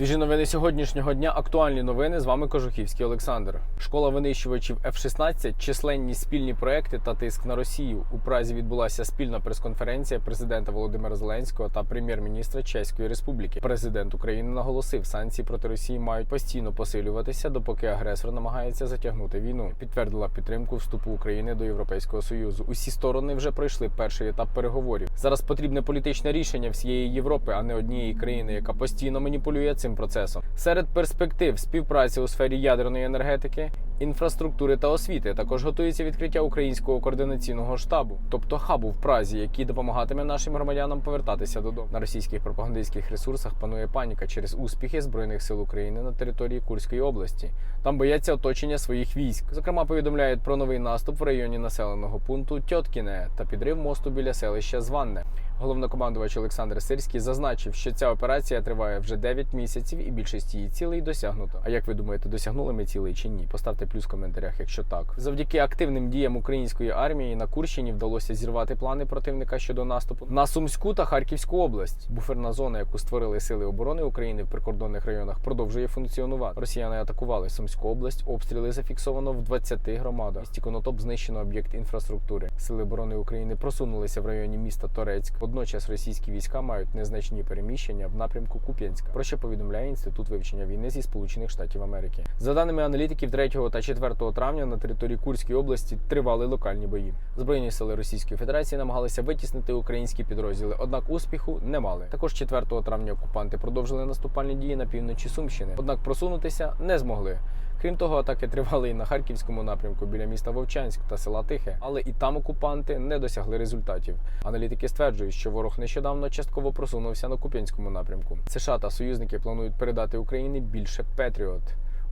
Свіжі новини сьогоднішнього дня. Актуальні новини. З вами Кожухівський Олександр. Школа винищувачів F-16, численні спільні проекти та тиск на Росію. У Празі відбулася спільна прес-конференція президента Володимира Зеленського та прем'єр-міністра Чеської Республіки. Президент України наголосив, санкції проти Росії мають постійно посилюватися, допоки агресор намагається затягнути війну. Підтвердила підтримку вступу України до Європейського союзу. Усі сторони вже пройшли перший етап переговорів. Зараз потрібне політичне рішення всієї Європи, а не однієї країни, яка постійно маніпулює цим процесом. Серед перспектив співпраці у сфері ядерної енергетики, інфраструктури та освіти також готується відкриття українського координаційного штабу, тобто хабу в Празі, який допомагатиме нашим громадянам повертатися додому. На російських пропагандистських ресурсах панує паніка через успіхи збройних сил України на території Курської області. Там бояться оточення своїх військ. Зокрема, повідомляють про новий наступ в районі населеного пункту Тьоткіне та підрив мосту біля селища Званне. Головнокомандувач Олександр Сирський зазначив, що ця операція триває вже 9 місяців і більшість її цілей досягнуто. А як ви думаєте, досягнули ми цілей чи ні? Поставте плюс в коментарях, якщо так. Завдяки активним діям української армії на Курщині вдалося зірвати плани противника щодо наступу на Сумську та Харківську область. Буферна зона, яку створили сили оборони України в прикордонних районах, продовжує функціонувати. Росіяни атакували Сумську область. Обстріли зафіксовано в 20 громадах. Місті Конотоп знищено об'єкт інфраструктури. Сили оборони України просунулися в районі міста Торецьк. Водночас російські війська мають незначні переміщення в напрямку Куп'янська. Про що повідомляє інститут вивчення війни зі Сполучених Штатів Америки. За даними аналітиків, 3 та 4 травня на території Курської області тривали локальні бої. Збройні сили Російської Федерації намагалися витіснити українські підрозділи, однак успіху не мали. Також 4 травня окупанти продовжили наступальні дії на півночі Сумщини, однак просунутися не змогли. Крім того, атаки тривали і на харківському напрямку біля міста Вовчанськ та села Тихе, але і там окупанти не досягли результатів. Аналітики стверджують, що ворог нещодавно частково просунувся на Куп'янському напрямку. США та союзники планують передати Україні більше Петріот.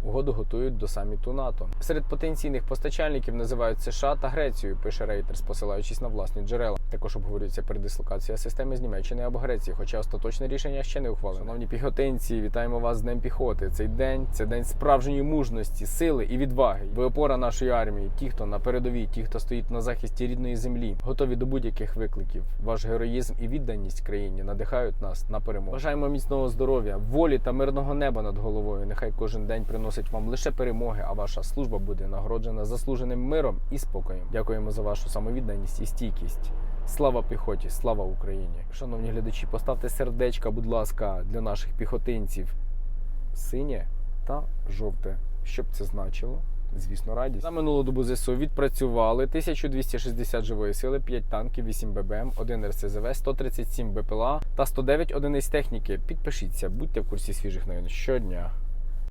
Угоду готують до саміту НАТО. Серед потенційних постачальників називають США та Грецію. Пише Reuters, посилаючись на власні джерела. Також обговорюється передислокація системи з Німеччини або Греції, хоча остаточне рішення ще не ухвалено. Шановні піхотинці, вітаємо вас з Днем піхоти. Цей день це день справжньої мужності, сили і відваги. Ви опора нашої армії. Ті, хто на передовій, ті, хто стоїть на захисті рідної землі, готові до будь-яких викликів. Ваш героїзм і відданість країні надихають нас на перемогу. Бажаємо міцного здоров'я, волі та мирного неба над головою. Нехай кожен день приносить вам лише перемоги, а ваша служба буде нагороджена заслуженим миром і спокоєм. Дякуємо за вашу самовідданість і стійкість. Слава піхоті, слава Україні! Шановні глядачі, поставте сердечка, будь ласка, для наших піхотинців. Синє та жовте. Що б це значило? Звісно, радість. За минулу добу ЗСУ відпрацювали 1260 живої сили, 5 танків, 8 ББМ, 1 РСЗВ, 137 БПЛА та 109 одиниць техніки. Підпишіться, будьте в курсі свіжих новин щодня.